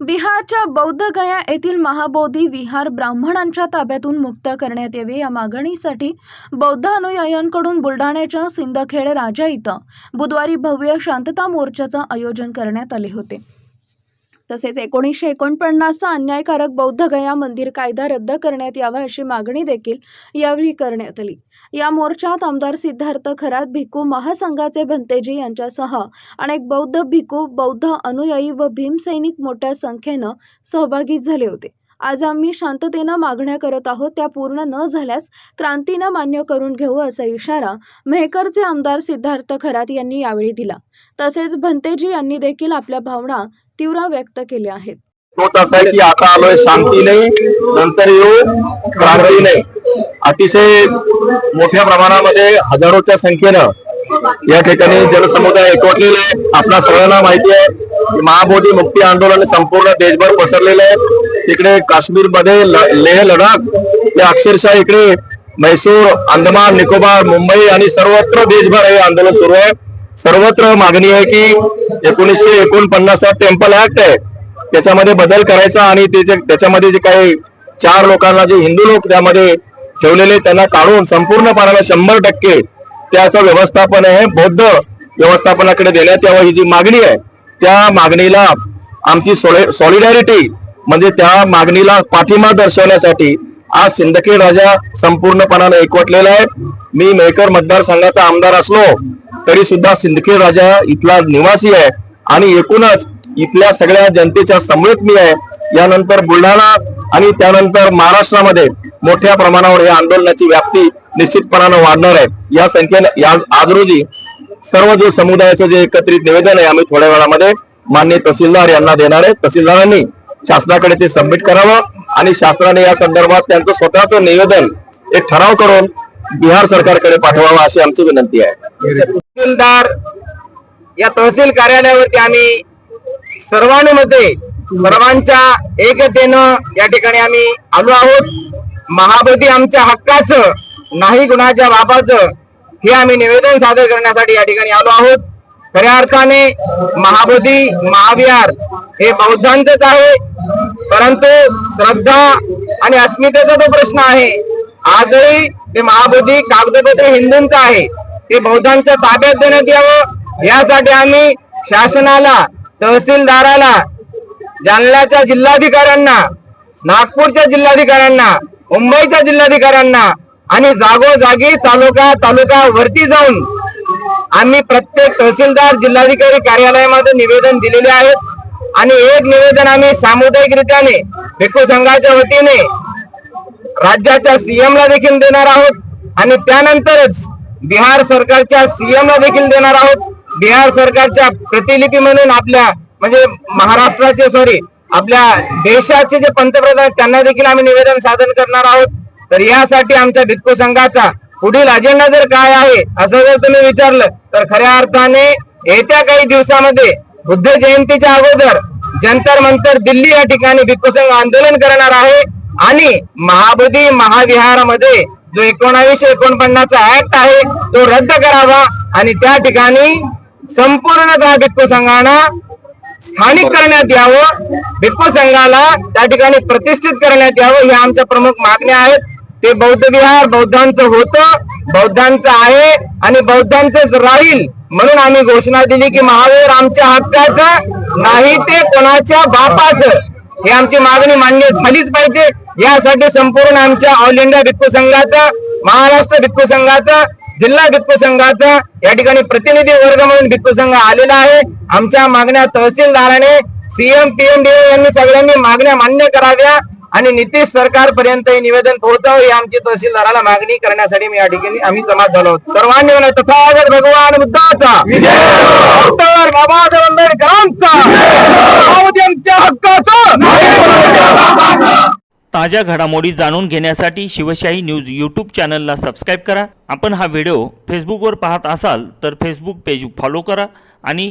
बिहारच्या बौद्धगया येथील महाबोधी विहार ब्राह्मणांच्या ताब्यातून मुक्त करण्यात यावे. या मागणीसाठी बौद्ध अनुयायांकडून बुलढाण्याच्या सिंदखेड राजा इथं बुधवारी भव्य शांतता मोर्चाचं आयोजन करण्यात आले होते. तसेच एकोणीसशे एकोणपन्नासचा अन्यायकारक बौद्धगया मंदिर कायदा रद्द करण्यात यावा अशी मागणी देखील यावेळी करण्यात आली. या मोर्चात आमदार सिद्धार्थ खरात भिक्खू महासंघाचे भंतेजी यांच्यासह अनेक बौद्ध भिक्खू बौद्ध अनुयायी व भीमसैनिक मोठ्या संख्येनं सहभागी झाले होते. आज आम्ही शांततेनं मागण्या करत आहोत त्या पूर्ण न झाल्यास क्रांतीनं मान्य करून घेऊ असा इशारा मेहकरचे आमदार सिद्धार्थ खरात यांनी यावेळी दिला. तसेच भंतेजी यांनी देखील आपल्या भावना तीव्र व्यक्त केल्या आहेत. तोच असा आहे की आता आलोय शांती नाही नंतर येऊ क्रांती नाही. अतिशय मोठ्या प्रमाणामध्ये हजारोच्या संख्येनं या ठिकाणी जनसमुदाय एकवटलेला आहे. आपल्या सगळ्यांना माहिती आहे महाबोधी मुक्ती आंदोलन संपूर्ण देशभर पसरलेलं आहे. तिकडे काश्मीरमध्ये लेह लडाख ते अक्षरशः इकडे म्हैसूर अंदमान निकोबार मुंबई आणि सर्वत्र देशभर हे आंदोलन सुरू आहे. सर्वत्र मागणी आहे की एकोणीसशे एकोणपन्नास टेम्पल ऍक्ट आहे. त्याच्यामध्ये बदल करायचा आणि त्याचे त्याच्यामध्ये जे काही चार लोकांना जे हिंदू लोक त्यामध्ये ठेवलेले त्यांना काढून संपूर्णपणाने शंभर टक्के त्याचं व्यवस्थापन आहे बौद्ध व्यवस्थापनाकडे देण्यात यावं ही जी मागणी आहे त्या मागणीला आमची सॉलिडॅरिटी म्हणजे त्या मागणीला पाठिंबा दर्शवण्यासाठी आज सिंदखेड राजा संपूर्णपणाने एकवटलेला आहे. मी मेहकर मतदारसंघाचा आमदार असलो तरी सुद्धा सिंदखेड राजा इथला निवासी आहे आणि एकूणच इथल्या सगळ्या जनतेच्या समवेत मी आहे. यानंतर बुलढाणा आणि त्यानंतर महाराष्ट्रामध्ये मोठ्या प्रमाणावर या आंदोलनाची व्याप्ती निश्चितपणानं वाढणार आहे. या संख्येने या आज रोजी सर्व जे समुदायाचं जे एकत्रित निवेदन आहे आम्ही थोड्या वेळामध्ये मान्य तहसीलदार यांना देणार आहे. तहसीलदारांनी शासनाकडे ते सबमिट करावं आणि शासनाने या संदर्भात त्यांचं स्वतःचं निवेदन एक ठराव करून बिहार सरकारकडे पाठवावं अशी आमची विनंती आहे. तहसीलदार या तहसील कार्यालयावरती आम्ही सर्वांमध्ये सर्वांच्या एकतेनं या ठिकाणी आम्ही आलो आहोत. महाबोधी आमच्या हक्काचं नाही गुणाच्या बाबाचं हे आम्ही निवेदन सादर करण्यासाठी या ठिकाणी आलो आहोत. खऱ्या अर्थाने महाबोधी महाविहार हे बौद्धांचंच आहे. परंतु श्रद्धा आणि अस्मितेचा जो प्रश्न आहे. आजही ते महाबोधी कागदपत्र हिंदूंचं आहे. ते बौद्धांच्या ताब्यात देण्यात यावं. यासाठी आम्ही शासनाला तहसीलदाराला जालन्याच्या जिल्हाधिकाऱ्यांना नागपूरच्या जिल्हाधिकाऱ्यांना मुंबईच्या जिल्हाधिकाऱ्यांना आणि जागोजागी तालुका तालुका वरती जाऊन आम्ही प्रत्येक तहसीलदार जिल्हाधिकारी कार्यालयामध्ये निवेदन दिलेले आहेत. आणि एक निवेदन आम्ही सामुदायिकरित्याने भिक्खू संघाच्या वतीने राज्याच्या सीएम ला देखील देणार आहोत. आणि त्यानंतरच बिहार सरकारच्या सीएम ला देखील देणार आहोत. बिहार सरकारच्या प्रतिलिपी म्हणून आपल्या म्हणजे महाराष्ट्राचे सॉरी आपल्या देशाचे जे पंतप्रधान त्यांना देखील आम्ही निवेदन सादर करणार आहोत. तर यासाठी आमच्या भिक्खू संघाचा पुढील अजेंडा जर काय आहे असं जर तुम्ही विचारलं तर खऱ्या अर्थाने येत्या काही दिवसामध्ये बुद्ध जयंतीच्या अगोदर जंतर मंतर दिल्ली या ठिकाणी भिक्खू संघ आंदोलन करणार आहे. आणि महाबोधी महाविहारामध्ये जो एकोणावीसशे एकोणपन्नासचा ऍक्ट आहे तो रद्द करावा. आणि त्या ठिकाणी संपूर्णतः भिक्खू संघानं स्थानिक करण्यात यावं भिक्खू संघाला त्या ठिकाणी प्रतिष्ठित करण्यात यावं ह्या आमच्या प्रमुख मागण्या आहेत. ते बौद्ध विहार बौद्धांचं होतं बौद्धांचं आहे आणि बौद्धांचंच राहील म्हणून आम्ही घोषणा दिली की महावीर आमच्या हक्काचं नाही ते कोणाच्या बापाचं. ही आमची मागणी मान्य झालीच पाहिजे. यासाठी संपूर्ण आमच्या ऑल इंडिया भिक्खू संघाचा महाराष्ट्र भिक्खू संघाचा जिल्हा भिक्खू संघाचा या ठिकाणी प्रतिनिधी वर्ग म्हणून भिक्खू संघ आलेला आहे. आमच्या मागण्या तहसीलदाराने सीएम पीएमडीए यांनी सगळ्यांनी मागण्या मान्य कराव्या आणि नितीश सरकार पर्यंत हे निवेदन पोहोचावं ही आमची तहसीलदाराला मागणी करण्यासाठी मी या ठिकाणी आम्ही जमा झालो सर्वांनी म्हणा तथागत भगवान बुद्धाचा बाबासाहेब आंबेडकरांचा हक्काचा. ताज्या घडामोडी जाणून घेण्यासाठी शिवशाही न्यूज यूट्यूब चॅनलला सबस्क्राईब करा. आपण हा व्हिडिओ फेसबुकवर पाहत असाल तर फेसबुक पेज फॉलो करा आणि